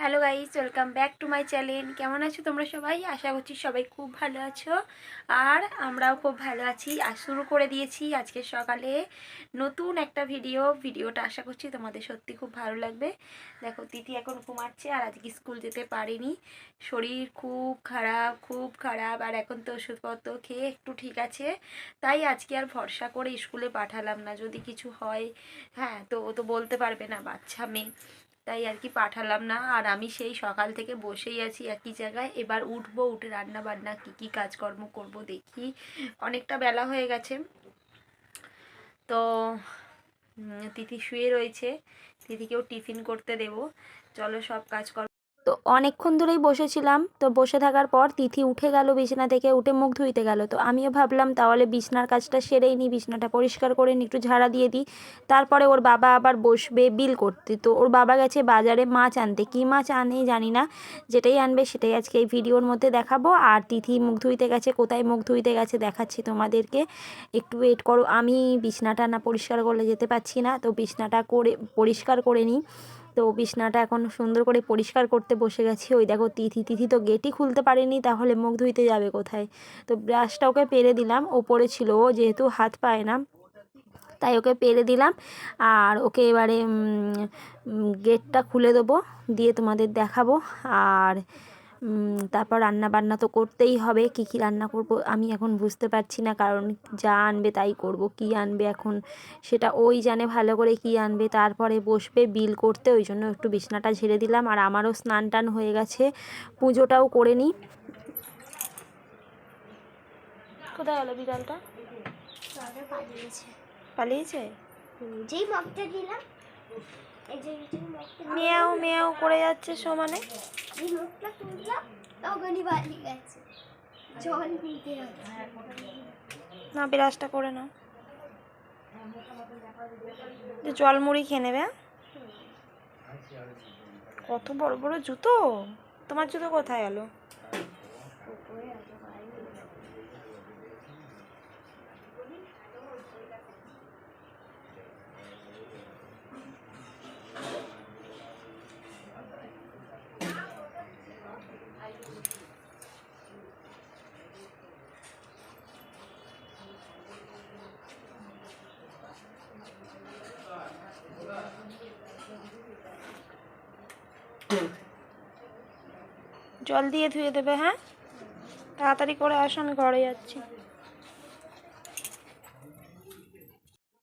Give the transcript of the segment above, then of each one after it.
Hello guys welcome back to my channel কেমন আছো তোমরা সবাই? আশা করছি সবাই খুব ভালো আছো। আর আমরাও খুব ভালো আছি। আর শুরু করে দিয়েছি আজকে সকালে নতুন একটা ভিডিও ভিডিওটা আশা করছি তোমাদের সত্যি খুব ভালো লাগবে। দেখো, তিথি এখন ঘুমাচ্ছে আর আজকে স্কুল যেতে পারিনি। শরীর খুব খারাপ খুব খারাপ। আর এখন তো ওষুধপত্র খেয়ে একটু ঠিক আছে। তাই আজকে আর ভরসা করে স্কুলে পাঠালাম না। যদি কিছু হয় হ্যাঁ তো ও তো বলতে পারবে না, বাচ্চা মেয়ে। তাই আর কি পাঠালাম না। আর আমি সেই সকাল থেকে বসেই আছি একই জায়গায়। এবার উঠবো, উঠে রান্না বান্না কী কী কাজকর্ম করব দেখি। অনেকটা বেলা হয়ে গেছে। তো তিথি শুয়ে রয়েছে। তিথিকেও টিফিন করতে দেব। চলো সব কাজকর্ম তো অনেকক্ষণ ধরেই বসেছিলাম। তো বসে থাকার পর তিথি উঠে গেল বিছানা থেকে, উঠে মুখ ধুইতে গেল। তো আমিও ভাবলাম, তাহলে বিছনার কাজটা সেরেই নিই, বিছনাটা পরিষ্কার করে নিই, একটু ঝাড়া দিয়ে দিই। তারপরে ওর বাবা আবার বসবে বিল করতে। তো ওর বাবা গেছে বাজারে মাছ আনতে। কী মাছ আনে জানি না। যেটাই আনবে সেটাই আজকে এই ভিডিওর মধ্যে দেখাবো। আর তিথি মুখ ধুইতে গেছে, কোথায় মুখ ধুইতে গেছে দেখাচ্ছি তোমাদেরকে। একটু ওয়েট করো। আমি বিছনাটা না পরিষ্কার করলে যেতে পারছি না। তো বিছনাটা করে, পরিষ্কার করে নিই। তো বিছনাটা এখন সুন্দর করে পরিষ্কার করতে বসে গেছি। ওই দেখো তিথি তিথি তো গেটই খুলতে পারেনি, তাহলে মুখ ধুইতে যাবে কোথায়? তো ব্রাশটা ওকে পেরে দিলাম, ওপরে ছিল, ও যেহেতু হাত পায় না, তাই ওকে পেরে দিলাম। আর ওকে এবারে গেটটা খুলে দেবো, দিয়ে তোমাদের দেখাবো। আর তারপর রান্না বান্না তো করতেই হবে কি কি রান্না করব আমি এখন বুঝতে পারছি না কারণ যা আনবে তাই করব কি আনবে এখন সেটা ওই জানে ভালো করে কি আনবে তারপরে বসবে বিল করতে ওই জন্য একটু বিছনাটা ঝেড়ে দিলাম আর আমারও স্নান টান হয়ে গেছে পুজোটাও করে নিই। কোথায় গেলো বিড়ালটা? পালিয়েছে। পালিয়েছে? যেই মগটা দিলাম মেয়াও মেয়াও করে যাচ্ছে সমানে। না, বিরাজটা করে নাও। জল মুড়ি খেয়ে নেবে হ্যাঁ? কত বড় বড় জুতো। তোমার জুতো কোথায় গেল জল দিয়ে ধুয়ে দেবে হ্যাঁ? তাড়াতাড়ি করে আসো, আমি ঘরে যাচ্ছি।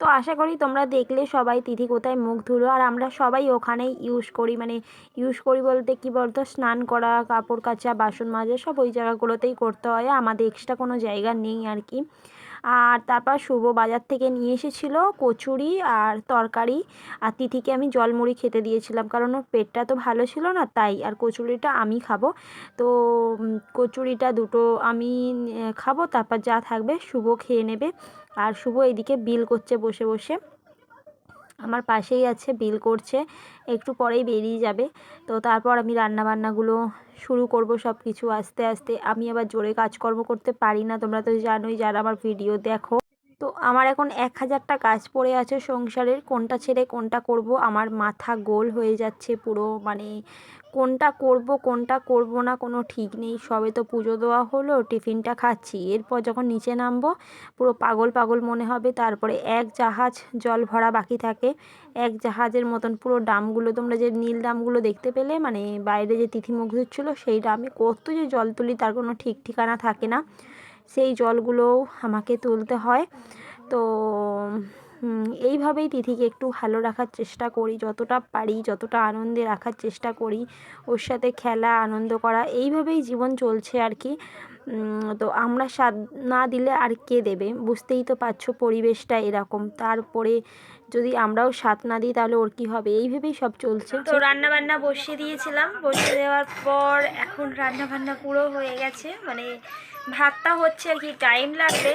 তো আশা করি তোমরা দেখলে সবাই তিথি কোথায় মুখ ধুলো, আর আমরা সবাই ওখানেই ইউজ করি মানে ইউজ করি বলতে কি বলতো, স্নান করা, কাপড় কাচা, বাসন মাজা, সব ওই জায়গাগুলোতেই করতে হয়, আমাদের এক্সট্রা কোনো জায়গা নেই আর কি। আর তারপর শুভ বাজার থেকে নিয়ে এসেছিল কচুরি আর তরকারি। আর তিথিকে আমি জলমুড়ি খেতে দিয়েছিলাম কারণ ওর পেটটা তো ভালো ছিল না, তাই আর কচুরিটা আমি খাব। তো কচুরিটা দুটো আমি খাব, তারপর যা থাকবে শুভ খেয়ে নেবে। আর শুভ এদিকে বিল করছে বসে বসে। আমার পাশেই আছে, বিল করছে, একটু পরেই বেরিয়ে যাবে। তো তারপর আমি রান্নাবান্নাগুলো শুরু করব সব কিছু আস্তে আস্তে। আমি আবার জোরে কাজকর্ম করতে পারি না, তোমরা তো জানোই যারা আমার ভিডিও দেখো। তো আমার এখন এক হাজারটা কাজ পড়ে আছে সংসারের, কোনটা ছেড়ে কোনটা করব, আমার মাথা গোল হয়ে যাচ্ছে পুরো মানে কোনটা করব কোনটা করব না, কোনো ঠিক নেই। সবে তো পুজো দেওয়া হলো, টিফিনটা খাচ্ছি। এরপর যখন নিচে নামবো, পুরো পাগল পাগল মনে হবে, তারপরে এক জাহাজ জল ভরা বাকি থাকে। এক জাহাজের মতন পুরো ডামগুলো, তোমরা যে নীল ডামগুলো দেখতে পেলে মানে বাইরে যে তিথি মুখ ধুচ্ছিলো সেই ডামে কত যে জল তুলি, তার কোনো ঠিক ঠিকানা থাকে না। সেই জলগুলোও আমাকে তুলতে হয়। তো এইভাবেই তিথিকে একটু ভালো রাখার চেষ্টা করি, যতটা পারি, যতটা আনন্দে রাখার চেষ্টা করি, ওর সাথে খেলা, আনন্দ করা, এইভাবেই জীবন চলছে আর কি। তো আমরা স্বাদ না দিলে আর কে দেবে? বুঝতেই তো পারছ পরিবেশটা এরকম। তারপরে যদি আমরাও স্বাদ না দিই, তাহলে ওর কি হবে? এইভাবেই সব চলছে। তো রান্না বান্না বসিয়ে দিয়েছিলাম। বসিয়ে দেওয়ার পর এখন রান্না বান্না পুরো হয়ে গেছে। মানে ভাতটা হচ্ছে আর কি টাইম লাগবে।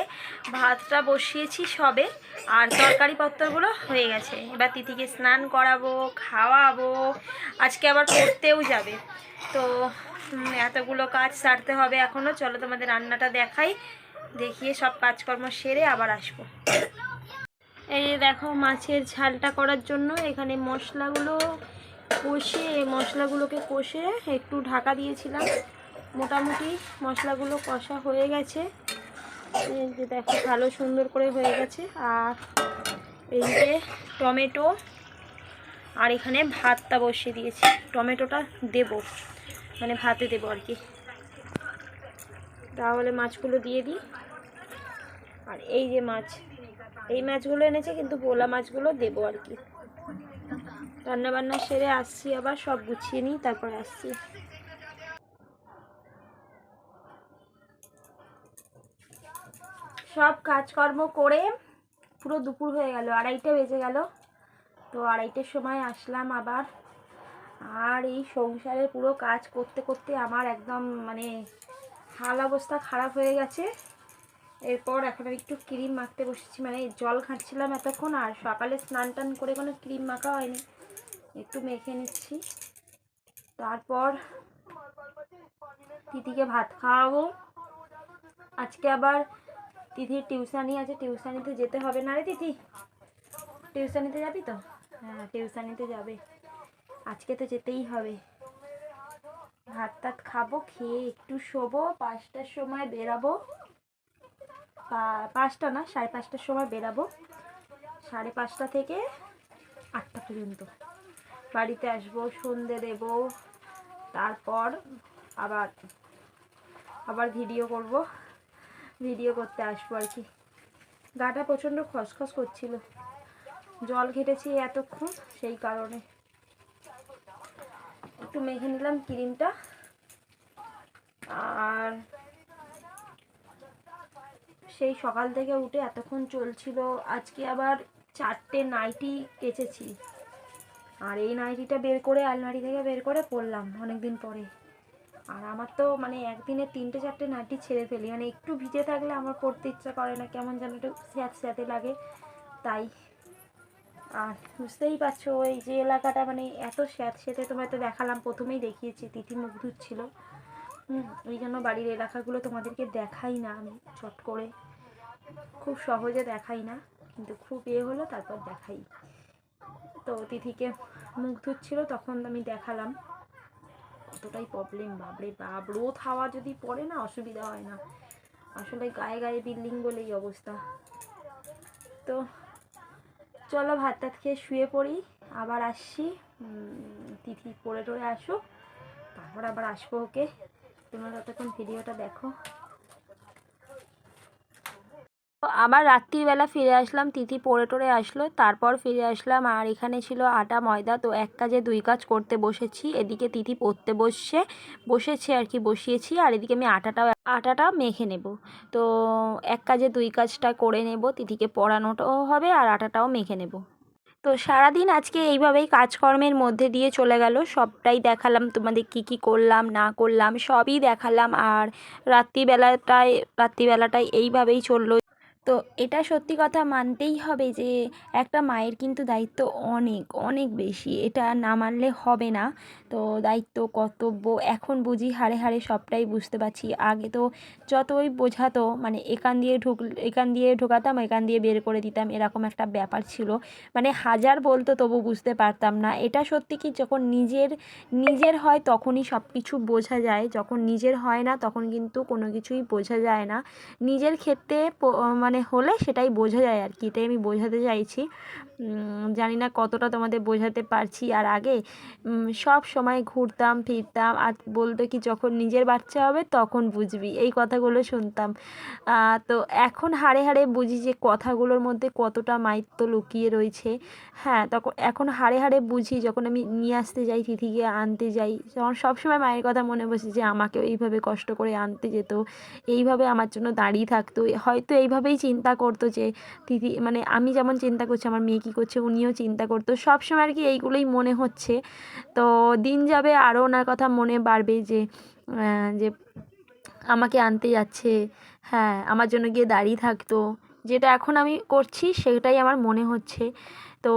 ভাতটা বসিয়েছি সবে। আর তরকারি পত্রগুলো হয়ে গেছে। এবার তিথিকে স্নান করাবো, খাওয়াবো। আজকে আবার পড়তেও যাবে। তো এতগুলো কাজ সারতে হবে এখনও চলো তোমাদের রান্নাটা দেখাই। দেখিয়ে সব কাজকর্ম সেরে আবার আসব। এই দেখো মাছের ঝালটা করার জন্য এখানে মশলাগুলো কষে মশলাগুলোকে কষে একটু ঢাকা দিয়েছিলাম। মোটামুটি মশলাগুলো কষা হয়ে গেছে। দেখো ভালো সুন্দর করে হয়ে গেছে। আর এই যে টমেটো, আর এখানে ভাতটা বসিয়ে দিয়েছি। টমেটোটা দেব মানে ভাতে দেবো আর কি। তাহলে মাছগুলো দিয়ে দিই। আর এই যে মাছ এই মাছগুলো এনেছে, কিন্তু ভোলা মাছগুলো দেবো আর কি। রান্না বান্না সেরে আসছি আবার, সব গুছিয়ে নিই, তারপরে আসছি। সব কাজকর্ম করে পুরো দুপুর হয়ে গেল, আড়াইটে বেজে গেল। তো আড়াইটের সময় আসলাম আবার। আর এই সংসারে পুরো কাজ করতে করতে আমার একদম মানে হাল অবস্থা খারাপ হয়ে গেছে। এরপর এখন আমি একটু ক্রিম মাখতে বসেছি মানে জল ঘাঁটছিলাম এতক্ষণ আর সকালে স্নান টান করে কোনো ক্রিম মাখা হয়নি। একটু মেখে নিচ্ছি। তারপর তিথিকে ভাত খাওয়াবো। আজকে আবার তিথির টিউশানি আছে, টিউশানিতে যেতে হবে না রে তিথি? টিউশানিতে যাবি তো? হ্যাঁ টিউশানিতে যাবে। আজকে তো যেতেই হবে। ভাত টাত খাব, খেয়ে একটু শোবো, পাঁচটার সময় বেরাবো। পাঁচটা না, সাড়ে পাঁচটার সময় বেরাবো। সাড়ে পাঁচটা থেকে আটটা পর্যন্ত। বাড়িতে আসব, সন্ধে দেব, তারপর আবার আবার ভিডিও করব। ভিডিও করতে আসব আর কি। গাটা প্রচণ্ড খসখস করছিল। জল ঘেটেছি এতক্ষণ সেই কারণে। একটু মেখে নিলাম ক্রিমটা। আর সেই সকাল থেকে উঠে এতক্ষণ চলছিল। আজকে আবার চারটে নাইটি কেচেছি। আর এই নাইটিটা বের করে আলমারি থেকে বের করে পরলাম অনেকদিন পরে। আর আমার তো মানে একদিনে তিনটে চারটে নাইটি ছেড়ে ফেলি। মানে একটু ভিজে থাকলে আমার পড়তে ইচ্ছা করে না, কেমন যেন একটু স্যাঁত স্যাঁতে লাগে। তাই, আর বুঝতেই পারছ ওই যে এলাকাটা মানে এত স্যাঁত স্যাঁতে তোমায় তো দেখালাম, প্রথমেই দেখিয়েছি তিথি মুখ ধুচ্ছিল। ওই জন্য বাড়ির এলাকাগুলো তোমাদেরকে দেখাই না আমি, চট করে। খুব সহজে দেখাই না, কিন্তু খুব এ হলো, তারপর দেখাই। তো তিথিকে মুখ ধুচ্ছিল, তখন আমি দেখালাম। কতটাই প্রবলেম বাবরে বাপ, রোদ হাওয়া যদি পড়ে না, অসুবিধা হয় না। আসলে গায়ে গায়ে বিল্ডিং বলেই অবস্থা। তো চলো ভাত টাত খেয়ে শুয়ে পড়ি, আবার আসছি। তিথি পড়ে টরে আসুক, তারপর আবার আসব ওকে। তোমরা ততক্ষণ ভিডিওটা দেখো। আবার রাত্রিবেলা ফিরে আসলাম, তিথি পড়ে টরে আসলো, তারপর ফিরে আসলাম আর এখানে ছিল আটা, ময়দা। তো এক কাজে দুই কাজ করতে বসেছি, এদিকে তিথি পড়তে বসছে, বসেছে আর কি, বসিয়েছি আর এদিকে আমি আটাটাও, আটাটা মেখে নেব। তো এক কাজে দুই কাজটা করে নেব, তিথিকে পড়ানোটাও হবে আর আটাটাও মেখে নেব। তো সারাদিন আজকে এইভাবেই কাজকর্মের মধ্যে দিয়ে চলে গেল। সবটাই দেখালাম, তোমাদের কি কি করলাম, না করলাম, সবই দেখালাম। আর রাত্রিবেলাটায় রাত্রিবেলাটায় এইভাবেই চলল। তো এটা সত্যি কথা মানতেই হবে যে, একটা মায়ের কিন্তু দায়িত্ব অনেক অনেক বেশি। এটা না মানলে হবে না। তো দায়িত্ব, কর্তব্য এখন বুঝি হাড়ে হাড়ে সবটাই বুঝতে পারছি। আগে তো যতই বোঝাতো মানে এখান দিয়ে ঢুক, এখান দিয়ে ঢোকাতাম, এখান দিয়ে বের করে দিতাম, এরকম একটা ব্যাপার ছিল। মানে হাজার বলতো তবু বুঝতে পারতাম না। এটা সত্যি কি যখন নিজের নিজের হয় তখনই সব কিছু বোঝা যায়। যখন নিজের হয় না তখন কিন্তু কোনো কিছুই বোঝা যায় না। নিজের ক্ষেত্রে মানে হলে সেটাই বোঝা যায় আর কি, এটাই আমি বোঝাতে চাইছি। জানি না কতটা তোমাদের বোঝাতে পারছি। আর আগে সব সময় ঘুরতাম, ফিরতাম আর বলতো কি যখন নিজের বাচ্চা হবে তখন বুঝবি। এই কথাগুলো শুনতাম। তো এখন হাড়ে হাড়ে বুঝি যে কথাগুলোর মধ্যে কতটা মাইত্য লুকিয়ে রয়েছে। হ্যাঁ তখন এখন হাড়ে হাড়ে বুঝি যখন আমি নিয়ে আসতে যাই, তিথিকে আনতে যাই, তখন সবসময় মায়ের কথা মনে বসে যে আমাকেও এইভাবে কষ্ট করে আনতে যেত, এইভাবে আমার জন্য দাঁড়িয়ে থাকতো। হয়তো এইভাবেই চিন্তা করতো যে তিথি মানে আমি যেমন চিন্তা করছি, আমার মেয়ে কী করছে, উনিও চিন্তা করতো। সব সময় আর কি এইগুলোই মনে হচ্ছে। তো দিন যাবে আরও ওনার কথা মনে বাড়বে যে যে আমাকে আনতে যাচ্ছে হ্যাঁ আমার জন্য গিয়ে দাঁড়িয়ে থাকতো। যেটা এখন আমি করছি সেটাই আমার মনে হচ্ছে। তো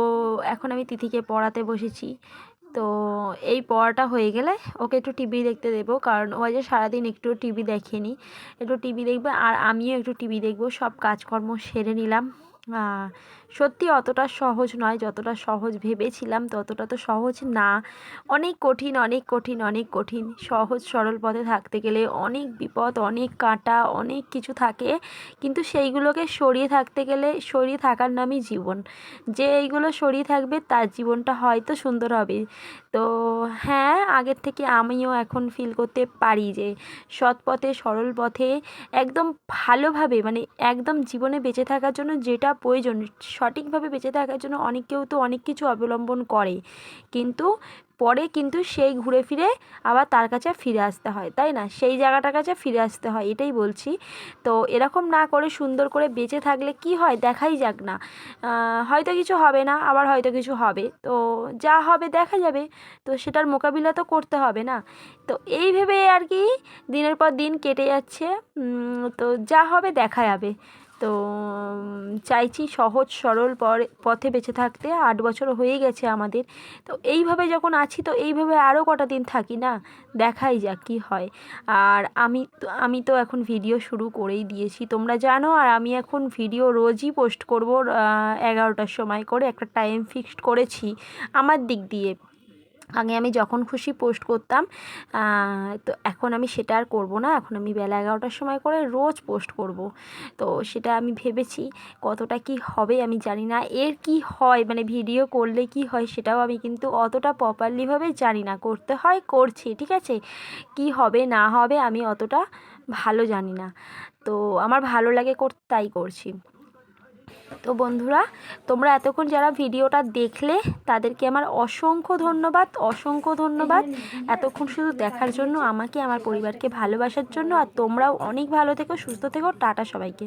এখন আমি তিথিকে পড়াতে বসেছি। তো এই পড়াটা হয়ে গেলে ওকে একটু টিভি দেখতে দেবো। কারণ ও যে সারাদিন একটু টিভি দেখেনি। একটু টিভি দেখবে আর আমিও একটু টিভি দেখব। সব কাজকর্ম সেরে নিলাম। সত্যি অতটা সহজ নয়, যতটা সহজ ভেবেছিলাম, ততটা তো সহজ না। অনেক কঠিন অনেক কঠিন অনেক কঠিন। সহজ, সরল পথে থাকতে গেলে অনেক বিপদ, অনেক কাঁটা, অনেক কিছু থাকে। কিন্তু সেইগুলোকে সরিয়ে থাকতে গেলে, সরিয়ে থাকার নামই জীবন। যে এইগুলো সরিয়ে থাকবে, তার জীবনটা হয়তো সুন্দর হবে। তো হ্যাঁ আগের থেকে আমিও এখন ফিল করতে পারি যে, সৎ পথে, সরল পথে, একদম ভালোভাবে মানে একদম জীবনে বেঁচে থাকার জন্য যেটা প্রয়োজন। সঠিকভাবে বেঁচে থাকার জন্য অনেক কেউ তো অনেক কিছু অবলম্বন করে। কিন্তু পরে কিন্তু সেই ঘুরে ফিরে আবার তার কাছে ফিরে আসতে হয়, তাই না? সেই জায়গাটার কাছে ফিরে আসতে হয়, এটাই বলছি। তো এরকম না করে সুন্দর করে বেঁচে থাকলে কি হয়? দেখাই যাক না। হয়তো কিছু হবে না, আবার হয়তো কিছু হবে। তো যা হবে দেখা যাবে। তো সেটার মোকাবিলা তো করতে হবে না। তো এই ভেবে আর কি দিনের পর দিন কেটে যাচ্ছে। তো যা হবে দেখা যাবে। তো চাইছি সহজ, সরল পথে বেঁচে থাকতে। আট বছর হয়ে গেছে আমাদের। তো, এইভাবে যখন আছি, তো এইভাবে আরও কটা দিন থাকি না? দেখাই যাক কী হয়। আর আমি তো আমি তো এখন ভিডিও শুরু করেই দিয়েছি। তোমরা জানো, আর আমি এখন ভিডিও রোজই পোস্ট করব এগারোটার সময় করে। একটা টাইম ফিক্সড করেছি আমার দিক দিয়ে। আগে আমি যখন খুশি পোস্ট করতাম তো এখন আমি সেটা আর করব না। এখন আমি বেলা এগারোটার সময় করে রোজ পোস্ট করব। তো সেটা আমি ভেবেছি কতটা কি হবে আমি জানি না। এর কি হয় মানে ভিডিও করলে কি হয় সেটাও আমি কিন্তু অতটা প্রপারলিভাবে জানি না। করতে হয়, করছি, ঠিক আছে? কি হবে, না হবে আমি অতটা ভালো জানি না। তো আমার ভালো লাগে করতে তাই করছি। তো বন্ধুরা, তোমরা এতক্ষণ যারা ভিডিওটা দেখলে, তাদেরকে আমার অসংখ্য ধন্যবাদ অসংখ্য ধন্যবাদ। এতক্ষণ শুধু দেখার জন্য, আমাকে, আমার পরিবারকে ভালোবাসার জন্য, আর তোমরাও অনেক ভালো থেকো, সুস্থ থেকো। টাটা সবাইকে।